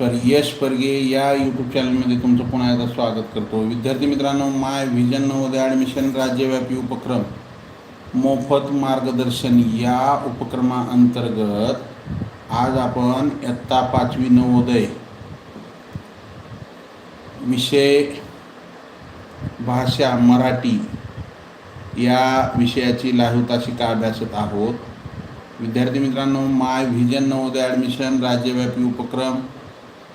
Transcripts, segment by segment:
Sorry यश परगे या YouTube चॅनलमध्ये तुमचं पुन्हा एकदा स्वागत करतो. विद्यार्थी मित्रांनो माय व्हिजन नवोदय ॲडमिशन राज्यव्यापी उपक्रम मोफत मार्गदर्शन या उपक्रमाअंतर्गत आज आपण इयत्ता पाचवी नवोदय विषय भाषा मराठी या विषयाची लाईव्ह तासिका अभ्यासत आहोत? विद्यार्थी मित्रांनो माय व्हिजन नवोदय ॲडमिशन राज्यव्यापी उपक्रम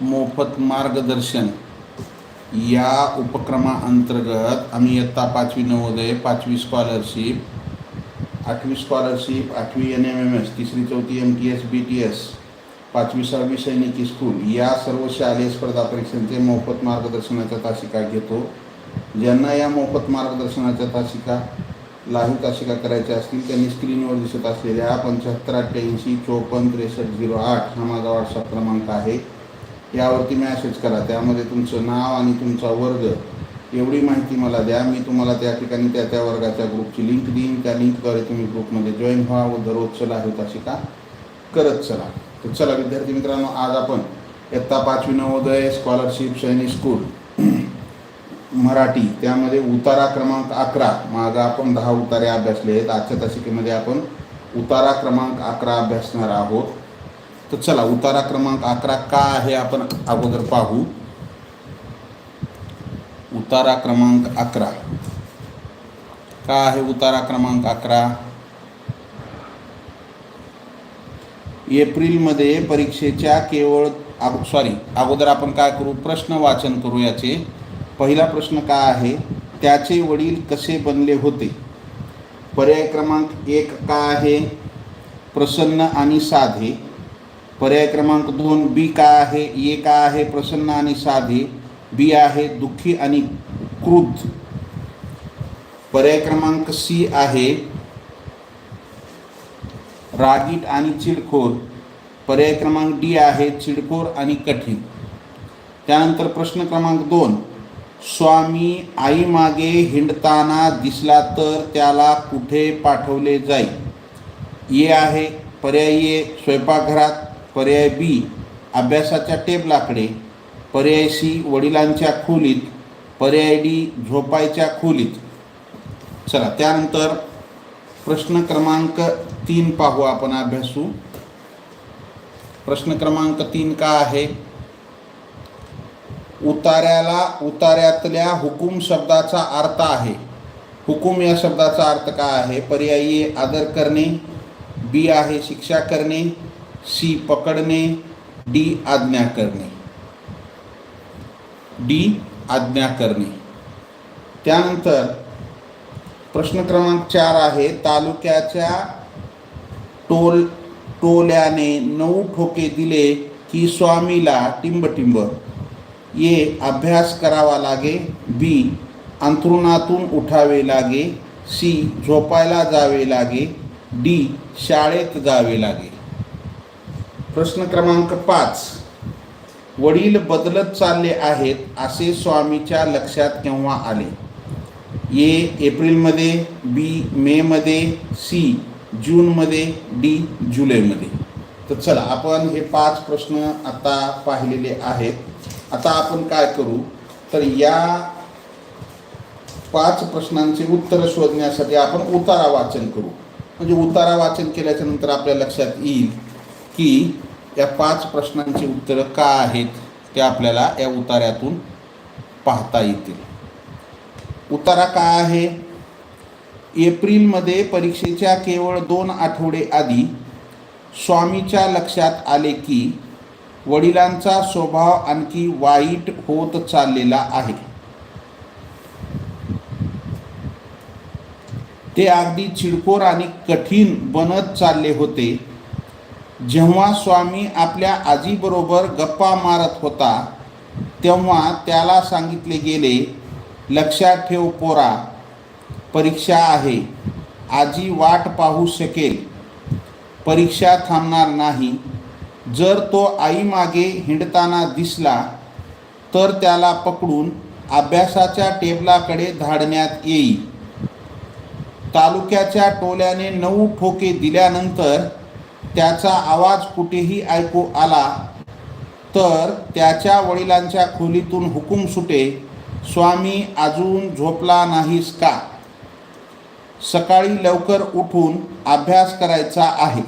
मोफत मार्गदर्शन. या उपक्रमाअंतर्गत आम्ही इयत्ता पाचवी नवोदय पाचवी स्कॉलरशिप आठवी स्कॉलरशिप आठवी एन एम एम एस तिसरी चौथी M T S B T S पाचवी सहावी सैनिकी स्कूल या सर्व शालेय स्पर्धा परीक्षांचे मोफत मार्गदर्शनाच्या तासिका घेतो. ज्यांना या मोफत मार्गदर्शनाच्या तासिका लाही तासिका करायच्या असतील त्यांनी स्क्रीनवर दिसत असलेल्या पंच्याहत्तर अठ्ठ्याऐंशी चोपन्न त्रेसष्ट झिरो आठ हा माझा व्हॉट्सअप क्रमांक आहे. यावरती मॅसेज करा. त्यामध्ये तुमचं नाव आणि तुमचा वर्ग. एवढी माहिती मला द्या. मी तुम्हाला त्या ठिकाणी त्या त्या वर्गाच्या ग्रुपची लिंक देईन. त्या लिंकद्वारे तुम्ही ग्रुपमध्ये जॉईन व्हा व ह्यो तशी का करत चला. तर चला विद्यार्थी मित्रांनो आज आपण इयत्ता पाचवी नवोदय स्कॉलरशिप सैनिक स्कूल मराठी. त्यामध्ये उतारा क्रमांक अकरा. मागं आपण दहा उतारे अभ्यासले आहेत. आजच्या तासिकेमध्ये आपण उतारा क्रमांक अकरा अभ्यासणार आहोत. तर चला उतारा क्रमांक अकरा का आहे आपण अगोदर पाहू. उतारा क्रमांक अकरा. का आहे उतारा क्रमांक अकरा? एप्रिलमध्ये परीक्षेच्या केवळ सॉरी अगोदर आपण काय करू? प्रश्न वाचन करू याचे. पहिला प्रश्न काय आहे? त्याचे वडील कसे बनले होते? पर्याय क्रमांक एक का आहे? प्रसन्न आणि साधे. पर्याय क्रमांक दोन बी का आहे ए का आहे प्रसन्न आणि साधे बी आहे दुःखी आणि क्रुद्ध. पर्याय क्रमांक सी आहे रागीट आणि चिडखोर. पर्याय क्रमांक डी आहे चिडखोर आणि कठीण. त्यानंतर प्रश्न क्रमांक दोन स्वामी आईमागे हिंडताना दिसला तर त्याला कुठे पाठवले जाईल? ए आहे पर्याय ए स्वयंपाकघरात. पर्याय बी अभ्यासाच्या टेबलाकडे पर्याय सी वडिलांच्या खोलीत. पर्याय डी झोपायच्या खोलीत. चला त्यानंतर प्रश्न क्रमांक तीन पाहू आपण अभ्यासू. प्रश्न क्रमांक तीन का आहे? उतार्याला उतार्यातल्या हुकूम शब्दाचा अर्थ आहे. हुकूम या शब्दाचा अर्थ काय आहे? पर्यायी आदर करणे. बी आहे शिक्षा करणे. सी पकडणे डी आज्ञा करणे. डी आज्ञा करणे. त्यानंतर प्रश्न क्रमांक चार आहे तालुक्याच्या टोल टोल्याने नऊ ठोके दिले की स्वामीला टिंबटिंब. ये अभ्यास करावा लागे. बी अंथरुणातून उठावे लागे. सी झोपायला जावे लागे. डी शाळेत जावे लागे. प्रश्न क्रमांक पाच. वडील बदलत चालले आहेत असे स्वामीच्या लक्षात केव्हा आले? ए एप्रिलमध्ये बी मेमध्ये सी जूनमध्ये डी जुलैमध्ये. तर चला आपण हे पाच प्रश्न आता पाहिलेले आहेत. आता आपण काय करू? तर या पाच प्रश्नांचे उत्तर शोधण्यासाठी आपण उतारा वाचन करू. म्हणजे उतारा वाचन केल्याच्यानंतर आपल्या लक्षात येईल की या पाच प्रश्नांची उत्तरं का आहेत ते आपल्याला या उतार्यातून पाहता येतील. उतारा काय आहे? एप्रिलमध्ये परीक्षेच्या केवळ दोन आठवडे आधी स्वामीच्या लक्षात आले की वडिलांचा स्वभाव आणखी वाईट होत चाललेला आहे. ते अगदी चिडखोर आणि कठीण बनत चालले होते. जेव्हा स्वामी आपल्या आजीबरोबर गप्पा मारत होता तेव्हा त्याला सांगितले गेले लक्षात ठेव पोरा परीक्षा आहे. आजी वाट पाहू शकेल. परीक्षा थांबणार नाही. जर तो आईमागे हिंडताना दिसला तर त्याला पकडून अभ्यासाच्या टेबलाकडे धाडण्यात येईल. तालुक्याच्या टोल्याने नऊ ठोके दिल्यानंतर त्याचा आवाज कुठेही ऐकू आला तर त्याच्या वडिलांच्या खोलीतून हुकूम सुटे स्वामी अजून झोपला नाहीस का? सकाळी लवकर उठून अभ्यास करायचा आहे.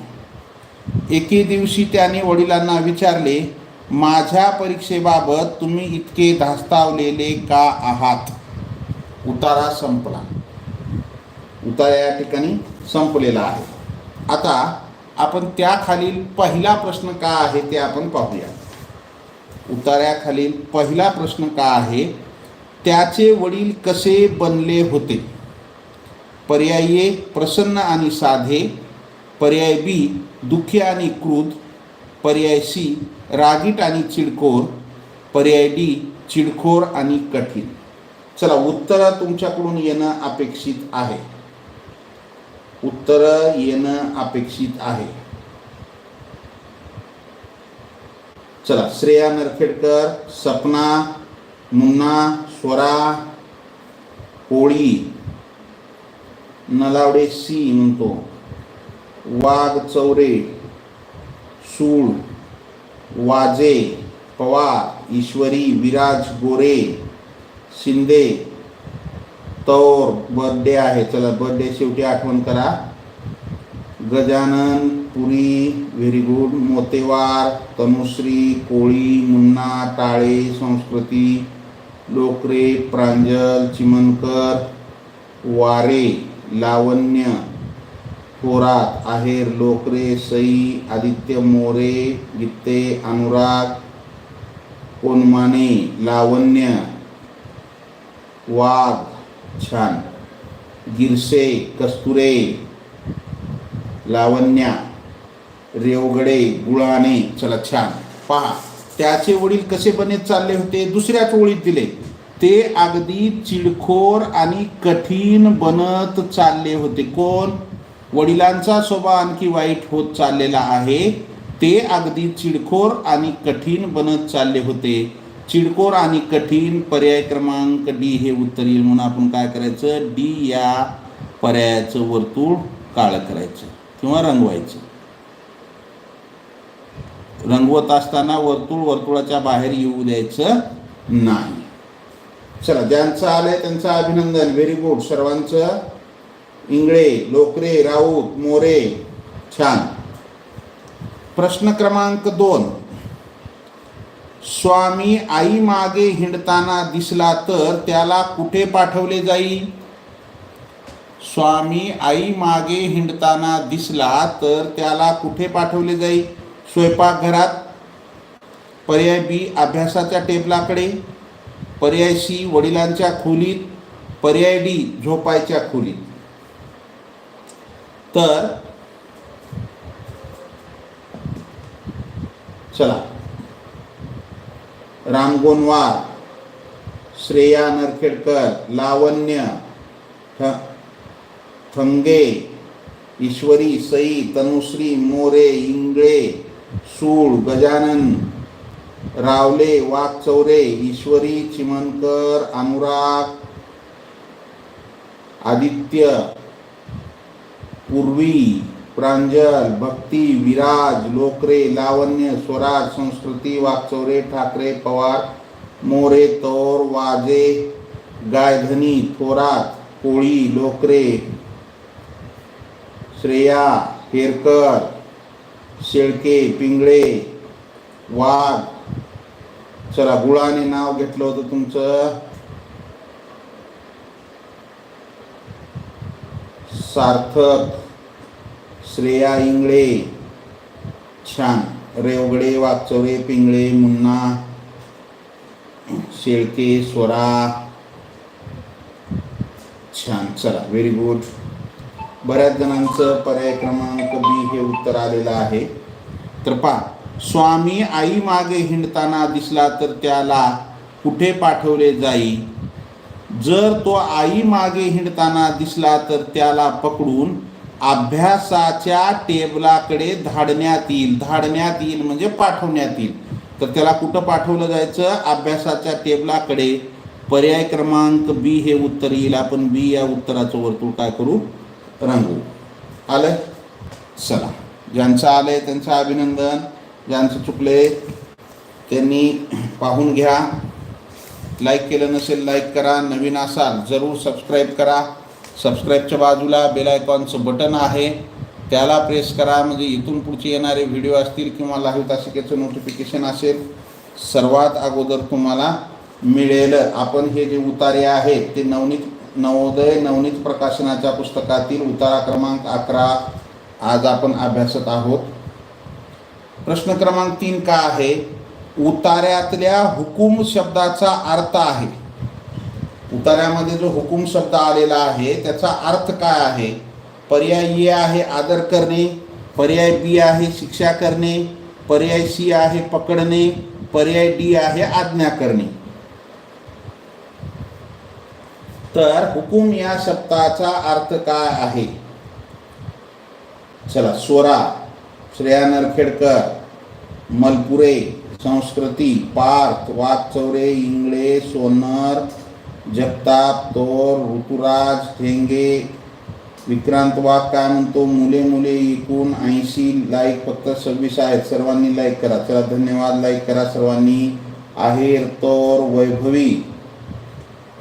एके दिवशी त्याने वडिलांना विचारले माझ्या परीक्षेबाबत तुम्ही इतके धास्तावलेले का आहात? उतारा संपला. उतारा या ठिकाणी संपलेला आहे. आता आपण त्याखालील पहिला प्रश्न का आहे ते आपण पाहूया. उतार्याखालील पहिला प्रश्न का आहे? त्याचे वडील कसे बनले होते? पर्याय ए प्रसन्न आणि साधे. पर्याय बी दुःखी आणि क्रुद्ध पर्याय सी रागीट आणि चिडखोर. पर्याय डी चिडखोर आणि कठीण. चला उत्तरं तुमच्याकडून येणं अपेक्षित आहे. उत्तर येणं अपेक्षित आहे. चला श्रेया नरखेडकर सपना मुन्ना स्वरा कोळी नलावडे सी म्हणतो. वाघ चौरे सूळ वाजे पवार ईश्वरी विराज गोरे शिंदे तौर बर्थडे आहे. चला बर्थडे शेवटी आठवण करा. गजानन पुरी व्हेरी गुड मोतेवार तनुश्री कोळी मुन्ना टाळे संस्कृती लोकरे प्रांजल चिमनकर वारे लावण्य थोरात आहेर लोकरे सई आदित्य मोरे गित्ते अनुराग कोनमाने लावण्य वाघ छान. गिरसे कस्तुरे लावण्या रेवगडे गुळाने चला छान. पहा त्याचे वडील कसे बनेत चालले होते दुसऱ्याच ओळीत दिले. ते अगदी चिडखोर आणि कठीण बनत चालले होते. कोण? वडिलांचा स्वभाव आणखी वाईट होत चाललेला आहे. ते अगदी चिडखोर आणि कठीण बनत चालले होते. चिडकोर आणि कठीण पर्याय क्रमांक डी हे उत्तर येईल म्हणून आपण काय करायचं? डी या पर्यायाचं वर्तुळ काळं करायचं किंवा रंगवायचं. रंगवत असताना वर्तुळ वर्तुळाच्या बाहेर येऊ द्यायचं नाही. चला ज्यांचं आलंय त्यांचं अभिनंदन. व्हेरी गुड सर्वांचं इंगळे लोकरे राऊत मोरे छान. प्रश्न क्रमांक दोन. स्वामी आई मागे हिंडताना दिसला तर त्याला कुठे पाठवले जाईल? स्वामी आई मागे हिंडताना दिसला तर त्याला कुठे पाठवले जाईल? स्वयंपाकघरात? पर्याय बी अभ्यासाच्या टेबलाकडे. पर्याय सी वडिलांच्या खोलीत. पर्याय डी झोपायच्या खोलीत. तर चला. रामगोनवार श्रेया नरखेडकर लावण्य थ थंगे ईश्वरी सई तनुश्री मोरे इंगळे सूळ गजानन रावले वाघचौरे ईश्वरी चिमनकर अनुराग आदित्य पूर्वी प्रांजल भक्ती विराज लोकरे लावण्य स्वराज संस्कृती वाकचौरे ठाकरे पवार मोरे तौर वाजे गायधनी थोरात कोळी लोकरे श्रेया हेरकर शेळके पिंगळे वाघ. चला गुळाने नाव घेतलं होतं तुमचं. सार्थक. श्रेया इंगळे. छान. रेवगडे वाचवे पिंगळे मुन्ना शेळके स्वरा. छान. चला व्हेरी गुड बऱ्याच जणांचं पर्याय क्रमांक बी हे उत्तर आलेलं आहे. तर पहा स्वामी आई मागे हिंडताना दिसला तर त्याला कुठे पाठवले जाईल जर तो आई मागे हिंडताना दिसला तर त्याला पकडून अभ्यासाच्या टेबलाकडे धाडण्यात येईल. धाडण्यात येईल म्हणजे पाठवण्यात येईल. तर त्याला कुठं पाठवलं जायचं? अभ्यासाच्या टेबलाकडे. पर्याय क्रमांक बी हे उत्तर येईल. आपण बी या उत्तराचं वर्तुळ काय करू? रंगू आलं चला. ज्यांचं आलंय त्यांचं अभिनंदन. ज्यांचं चुकले त्यांनी पाहून घ्या. लाईक केलं नसेल लाईक करा. नवीन असाल जरूर सबस्क्राईब करा. सबस्क्राईबच्या बाजूला बेल आयकॉनचं बटन आहे. त्याला प्रेस करा. म्हणजे इथून पुढचे येणारे व्हिडिओ असतील किंवा लाईव्ह तासिकेचं नोटिफिकेशन असेल सर्वात अगोदर तुम्हाला मिळेल. आपण हे जे उतारे आहेत ते नवनीत नवोदय नवनीत प्रकाशनाच्या पुस्तकातील उतारा क्रमांक अकरा. आज आपण अभ्यासत आहोत. प्रश्न क्रमांक तीन का आहे? उतार्यातल्या हुकूम शब्दाचा अर्थ आहे. उतार्यामध्ये जो हुकूम शब्द आलेला आहे त्याचा अर्थ काय आहे? पर्याय ए आहे आदर करणे पर्याय बी आहे शिक्षा करणे पर्याय सी आहे पकडणे पर्याय डी आहे आज्ञा करणे. तर हुकूम या शब्दाचा अर्थ काय आहे? चला स्वरा श्रेया नरखेडकर मलपुरे संस्कृती पार्थ वाघचौरे इंगळे सोनर जगताप तोर ऋतुराज ठेंगे विक्रांत वाघ काय म्हणतो मुले मुले एकूण ऐंशी लाईक फक्त सव्वीस आहेत. सर्वांनी लाईक करा. चला धन्यवाद. लाईक करा सर्वांनी. आहेर तोर वैभवी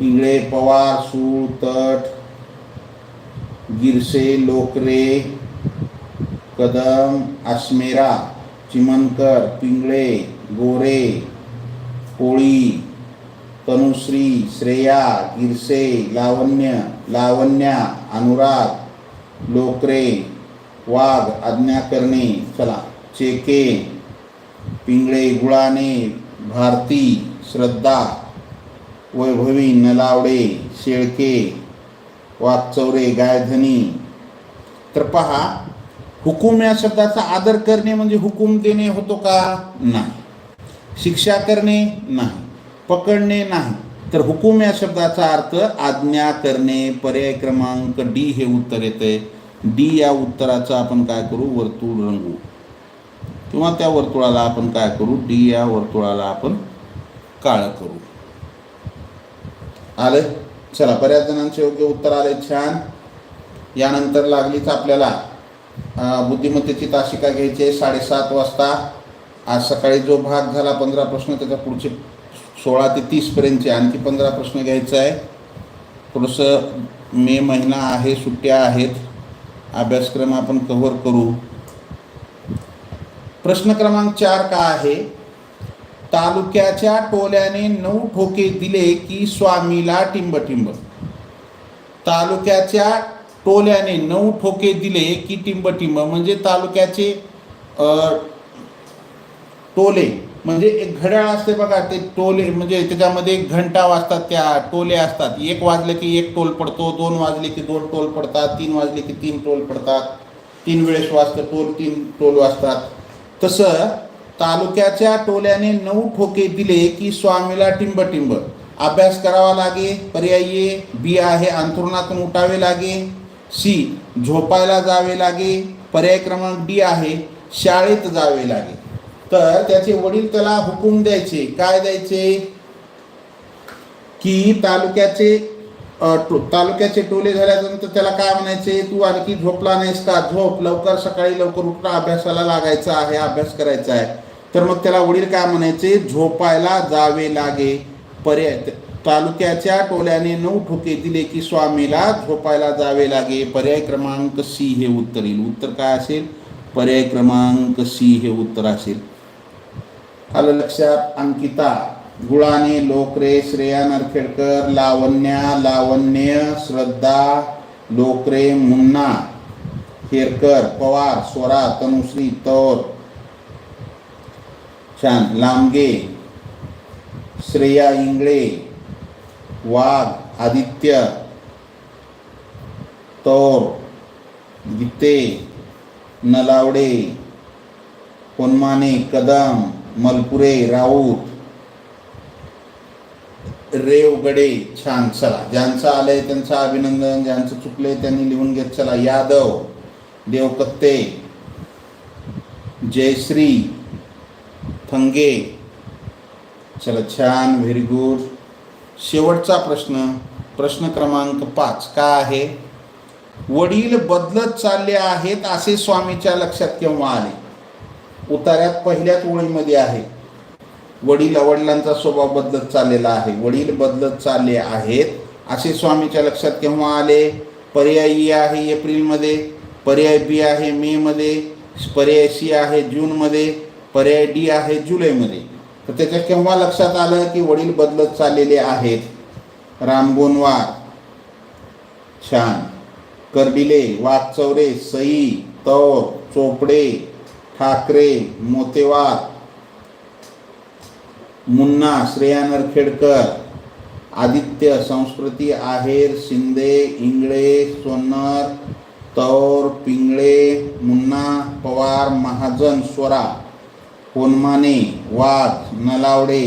इंगळे पवार सूळ तट गिरसे लोकरे कदम आश्मेरा चिमनकर पिंगळे गोरे कोळी तनुश्री श्रेया गिरसे लावण्य लावण्या अनुराग लोकरे वाघ आज्ञा करणे चला चेके पिंगळे गुळाने भारती श्रद्धा वैभवी नलावडे शेळके वाघचौरे गायधनी. तर पहा हुकूम या शब्दाचा आदर करणे म्हणजे हुकूम देणे होतो का? नाही. शिक्षा करणे? नाही. पकडणे नाही. तर हुकूम या शब्दाचा अर्थ आज्ञा करणे पर्याय क्रमांक डी हे उत्तर येते डी या उत्तराचं आपण काय करू? वर्तुळ रंगू किंवा त्या वर्तुळाला आपण काय करू? डी या वर्तुळाला आपण काळं करू. आलं चला बऱ्याच जणांचे योग्य उत्तर आले छान. यानंतर लागलीच आपल्याला बुद्धिमत्तेची तासिका घ्यायची आहे साडेसात वाजता. आज सकाळी जो भाग झाला पंधरा प्रश्न त्याच्या पुढचे सोळा ते तीसपर्यंतचे आणखी पंधरा प्रश्न घ्यायचा आहे थोडंसं मे महिना आहे सुट्ट्या आहेत. अभ्यासक्रम आपण कव्हर करू. प्रश्न क्रमांक चार का आहे? तालुक्याच्या टोल्याने नऊ ठोके दिले की स्वामीला टिंबटिंब. तालुक्याच्या टोल्याने नऊ ठोके दिले की टिंबटिंब. म्हणजे तालुक्याचे टोले म्हणजे एक घड्याळ असते बघा ते टोले म्हणजे त्याच्यामध्ये एक घंटा वाजतात त्या टोले असतात. एक वाजले की एक टोल पडतो दोन वाजले की दोन टोल पडतात तीन वाजले की तीन टोल पडतात तीन वेळेस वाजतं टोल तीन टोल वाजतात. तसं तालुक्याच्या टोल्याने नऊ ठोके दिले की स्वामीला टिंबटिंब. अभ्यास करावा लागे पर्याय बी आहे अंथरुणातून उठावे लागे सी झोपायला जावे लागे पर्याय क्रमांक डी आहे शाळेत जावे लागे. तर त्याचे वडील त्याला हुकूम द्यायचे. काय द्यायचे? की तालुक्याचे तालुक्याचे टोले झाल्यानंतर त्याला काय म्हणायचे? तू आणखी झोपला नाहीस का? झोप. लवकर सकाळी लवकर उठणं अभ्यासाला लागायचं आहे अभ्यास करायचा आहे. तर मग त्याला वडील काय म्हणायचे? झोपायला जावे लागे. पर्याय तालुक्याच्या टोल्याने नऊ ठोके दिले की स्वामीला झोपायला जावे लागे. पर्याय क्रमांक सी हे उत्तर येईल. उत्तर काय असेल? पर्याय क्रमांक सी हे उत्तर असेल. आलं लक्षात अंकिता गुळाने लोकरे श्रेया नरखेडकर लावण्या लावण्य श्रद्धा लोकरे मुन्ना हेरकर पवार स्वरा तनुश्री तौर छान लांबगे श्रेया इंगळे वाघ आदित्य तौर गीते नलावडे कोनमाने कदम मलपुरे राऊत रेवगडे छान चला. ज्यांचं आलंय त्यांचं अभिनंदन ज्यांचं चुकलंय त्यांनी लिहून घेत चला. यादव देवकत्ते जयश्री थंगे चला छान व्हेरी गुड शेवटचा प्रश्न प्रश्न क्रमांक पाच. काय आहे? वडील बदलत चालले आहेत असे स्वामीच्या लक्षात केव्हा आले? उतार्यात पहिल्याच ओळीमध्ये आहे. वडील वडिलांचा स्वभाव बदलत चाललेला आहे. वडील बदलत चालले आहेत असे स्वामीच्या लक्षात केव्हा आले? पर्याय ई आहे एप्रिलमध्ये पर्याय बी आहे मेमध्ये पर्याय सी आहे जूनमध्ये पर्याय डी आहे जुलैमध्ये. तर त्याच्या केव्हा लक्षात आलं की वडील बदलत चाललेले आहेत? रामगोनवार छान. कर्डिले वाघचौरे सई तौर चोपडे ठाकरे मोतेवार मुन्ना श्रेया नरखेडकर आदित्य संस्कृती आहेर शिंदे इंगळे सोन्नर तौर पिंगळे मुन्ना पवार महाजन स्वरा कोनमाने वाघ नलावडे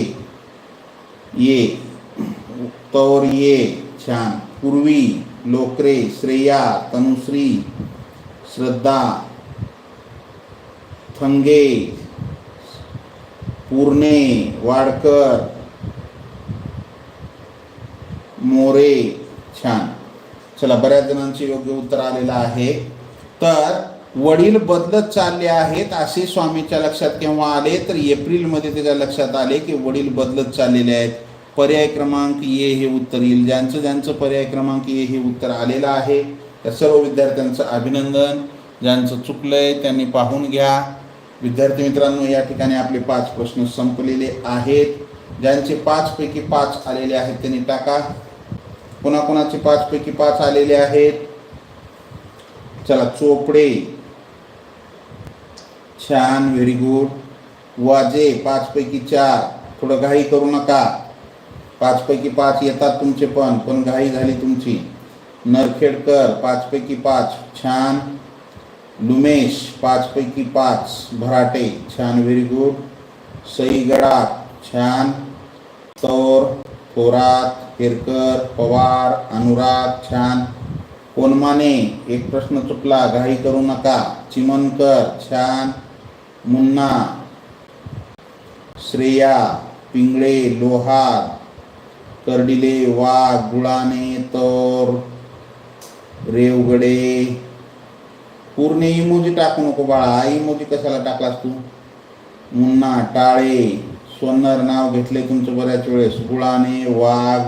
ये तौर ये छान पूर्वी लोकरे श्रेया तनुश्री श्रद्धा खंगे पूर्णे वाडकर मोरे छान. चला बऱ्याच जणांचे योग्य उत्तर आलेलं आहे. तर वडील बदलत चालले आहेत असे स्वामीच्या लक्षात केव्हा आले? तर एप्रिलमध्ये त्याच्या लक्षात आले की वडील बदलत चाललेले आहेत. पर्याय क्रमांक ये हे उत्तर येईल. ज्यांचं ज्यांचं पर्याय क्रमांक ये हे उत्तर आलेलं आहे त्या सर्व विद्यार्थ्यांचं अभिनंदन. ज्यांचं चुकलंय त्यांनी पाहून घ्या. विद्यार्थी मित्रांनो या ठिकाणी आपले पाच प्रश्न संपलेले आहेत. ज्यांचे पाचपैकी पाच आलेले आहेत त्यांनी टाका. कोणाकोणाचे पाचपैकी पाच आलेले आहेत? चला चोपडे. छान व्हेरी गुड वाजे पाचपैकी चार. थोडं घाई करू नका. पाचपैकी पाच येतात तुमचे पण पण घाई झाली तुमची. नरखेडकर पाचपैकी पाच. छान. लुमेश पाचपैकी पाच भराटे छान व्हेरी गुड सई छान तौर थोरात केरकर पवार अनुराग छान. कोनमाने एक प्रश्न चुकला घाई करू नका. चिमनकर छान. मुन्ना श्रेया पिंगळे लोहार कर्डिले वाघ गुळाने तौर रेवगडे पूर्ण इमोजी टाकू नको बाळा. इमोजी कशाला टाकलास तू? मुन्ना टाळे सोन्नर नाव घेतले तुमचं बऱ्याच वेळेस. गुळाने वाघ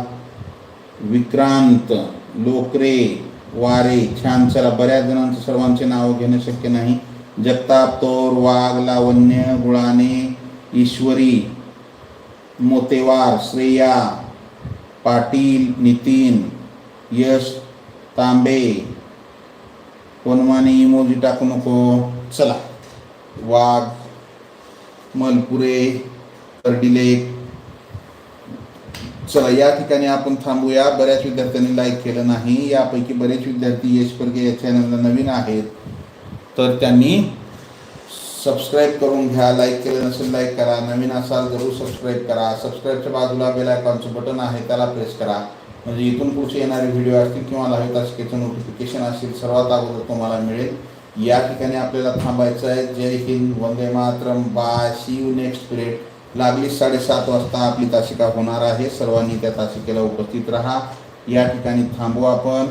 विक्रांत लोकरे वारे. छान चला बऱ्याच जणांचं सर्वांचे नाव घेणं शक्य नाही. जगताप तोर वाघ लावण्य गुळाने ईश्वरी मोतेवार श्रेया पाटील नितीन यश तांबे कोणमाने इमोजी टाकू नको. चला. वाघ मलपुरे कर्डिले चला या ठिकाणी आपण थांबूया. बऱ्याच विद्यार्थ्यांनी लाईक केलं नाही. यापैकी बरेच विद्यार्थी यश परगे या चॅनलला नवीन आहेत. तर त्यांनी सबस्क्राईब करून घ्या. लाईक केलं नसेल लाईक करा. नवीन असाल जरूर सबस्क्राईब करा. सबस्क्राईबच्या बाजूला बेल आयकॉनचं बटन आहे त्याला प्रेस करा. म्हणजे इथून पुढचे येणारे व्हिडिओ असतील किंवा लाईव्ह तासिकेचं नोटिफिकेशन असेल सर्वात अगोदर तुम्हाला मिळेल. या ठिकाणी आपल्याला थांबायचं आहे. जय हिंद वंदे Mataram bye see you next period लागली साडेसात वाजता आपली तासिका होणार आहे. सर्वांनी त्या तासिकेला उपस्थित राहा. या ठिकाणी थांबू आपण.